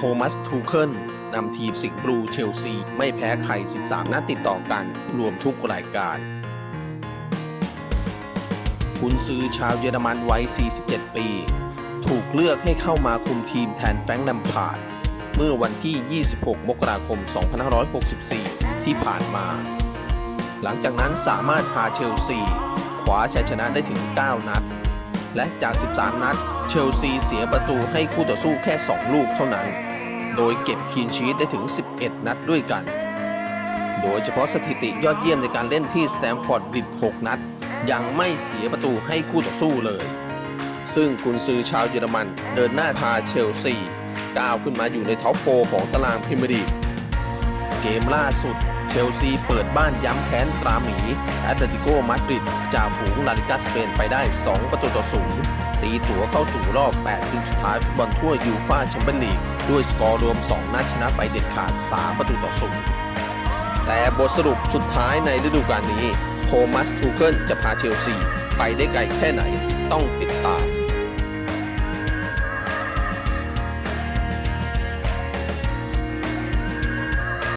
ทมัสทูเคิลนำทีมสิงห์บลูเชลซี ไม่แพ้ใคร 13 นัดติดต่อกันรวมทุกรายการกุนซือชาวเยอรมันวัย 47 ปี ถูกเลือกให้เข้ามาคุมทีมแทนแฟงค์แลมพาดเมื่อวันที่ 26 มกราคม 2564 ที่ผ่านมา หลังจากนั้นสามารถพาเชลซีคว้าชัยชนะได้ถึง 9 นัด และจาก 13 นัด เชลซีเสียประตูให้คู่ต่อสู้แค่ 2 ลูกเท่านั้น โดยเก็บคีนชีตได้ถึง 11 นัดด้วยกัน โดยเฉพาะสถิติยอดเยี่ยมในการเล่นที่สแตมฟอร์ดบริด6นัด ยังไม่เสียประตูให้คู่ต่อสู้เลย ซึ่งกุนซือชาวเยอรมันเดินหน้าพาเชลซีก้าวขึ้นมาอยู่ในท็อปโฟของตารางพรีเมียร์ลีกเกมล่าสุดเชลซีเปิดบ้านย้ำแค้นตราหมีแอตเลติโกมาดริดจากฝูงลาลิกาสเปนไปได้ 2 ประตูต่อศูนย์ตีตั๋วเข้าสู่รอบ 8 ทีมสุดท้ายฟุตบอลทั่วยูฟ่าแชมเปี้ยนลีก ด้วยสกอร์รวม 2 นัดชนะไปเด็ดขาด 3 ประตูต่อศูนย์แต่บทสรุปสุดท้ายในฤดูกาลนี้โทมัสทูเคิลจะพาเชลซี ไปได้ไกลแค่ไหนต้องติดตาม